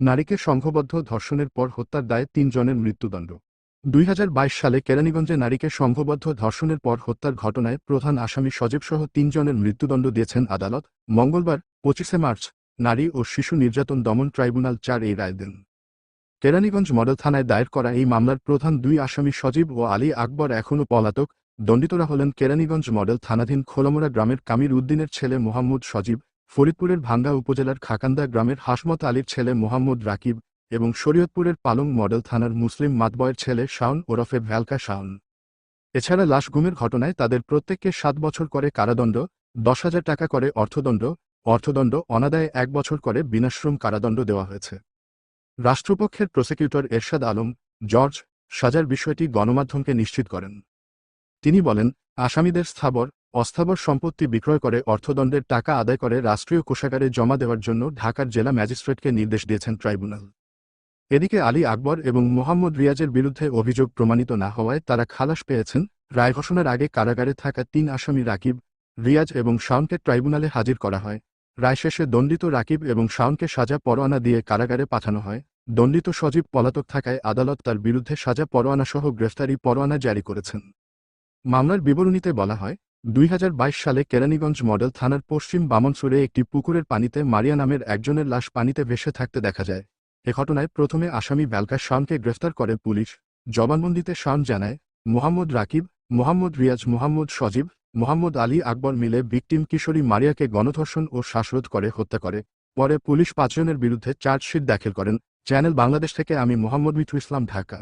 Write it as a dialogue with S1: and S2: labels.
S1: নারীকে সংঘবদ্ধ ধর্ষণের পর হত্যার দায়ে তিনজনের মৃত্যুদণ্ড। দুই হাজার বাইশ সালে কেরানীগঞ্জে নারীকে সংঘবদ্ধ ধর্ষণের পর হত্যার ঘটনায় প্রধান আসামি সজীবসহ তিনজনের মৃত্যুদণ্ড দিয়েছেন আদালত। মঙ্গলবার, পঁচিশে মার্চ, নারী ও শিশু নির্যাতন দমন ট্রাইব্যুনাল চার এই রায় দেন। কেরানীগঞ্জ মডেল থানায় দায়ের করা এই মামলার প্রধান দুই আসামি সজীব ও আলী আকবর এখনও পলাতক। দণ্ডিতরা হলেন কেরানীগঞ্জ মডেল থানাধীন খোলামোড়া গ্রামের কামির উদ্দিনের ছেলে মোহাম্মদ সজীব। ফরিদপুরের ভাঙ্গা উপজেলার খাকান্দা গ্রামের হাসমত আলীর ছেলে মোহাম্মদ রাকিব এবং শরীয়তপুরের পালং মডেল থানার মুসলিম মাতবয়ের ছেলে শাওন ওরফে ভ্যালকা শাওন। এছাড়া লাশ গুমের ঘটনায় তাদের প্রত্যেককে সাত বছর করে কারাদণ্ড, দশ হাজার টাকা করে অর্থদণ্ড অর্থদণ্ড, অনাদায়ে এক বছর করে বিনাশ্রম কারাদণ্ড দেওয়া হয়েছে। রাষ্ট্রপক্ষের প্রসিকিউটর এরশাদ আলম, জর্জ, সাজার বিষয়টি গণমাধ্যমকে নিশ্চিত করেন। তিনি বলেন, আসামিদের স্থাবর অস্থাবর সম্পত্তি বিক্রয় করে, অর্থদণ্ডের টাকা আদায় করে, রাষ্ট্রীয় কোষাগারে জমা দেওয়ার জন্য ঢাকার জেলা ম্যাজিস্ট্রেটকে নির্দেশ দিয়েছেন ট্রাইব্যুনাল। এদিকে আলী আকবর এবং মোহাম্মদ রিয়াজের বিরুদ্ধে অভিযোগ প্রমাণিত না হওয়ায় তারা খালাস পেয়েছেন। রায় ঘোষণার আগে কারাগারে থাকা তিন আসামি রাকিব, রিয়াজ এবং শাওনকে ট্রাইব্যুনালে হাজির করা হয়। রায় শেষে দণ্ডিত রাকিব এবং শাওনকে সাজা পরোয়ানা দিয়ে কারাগারে পাঠানো হয়। দণ্ডিত সজীব পলাতক থাকায় আদালত তার বিরুদ্ধে সাজা পরোয়ানাসহ গ্রেফতারি পরোয়ানা জারি করেছেন। মামলার বিবরণীতে বলা হয় দুই হাজার বাইশ সালে কেরানীগঞ্জ মডেল থানার পশ্চিম বামনসুরে একটি পুকুরের পানিতে মারিয়া নামের একজনের লাশ পানিতে ভেসে থাকতে দেখা যায়। এ ঘটনায় প্রথমে আসামি ব্যালকা শানকে গ্রেফতার করে পুলিশ। জবানবন্দিতে শান জানায়, মোহাম্মদ রাকিব, মোহাম্মদ রিয়াজ, মোহাম্মদ সজীব, মোহাম্মদ আলী আকবর মিলে ভিকটিম কিশোরী মারিয়াকে গণধর্ষণ ও শ্বাসরোধ করে হত্যা করে। পরে পুলিশ পাঁচজনের বিরুদ্ধে চার্জশিট দাখিল করেন। চ্যানেল বাংলাদেশ থেকে আমি মোহাম্মদ মিঠু ইসলাম, ঢাকা।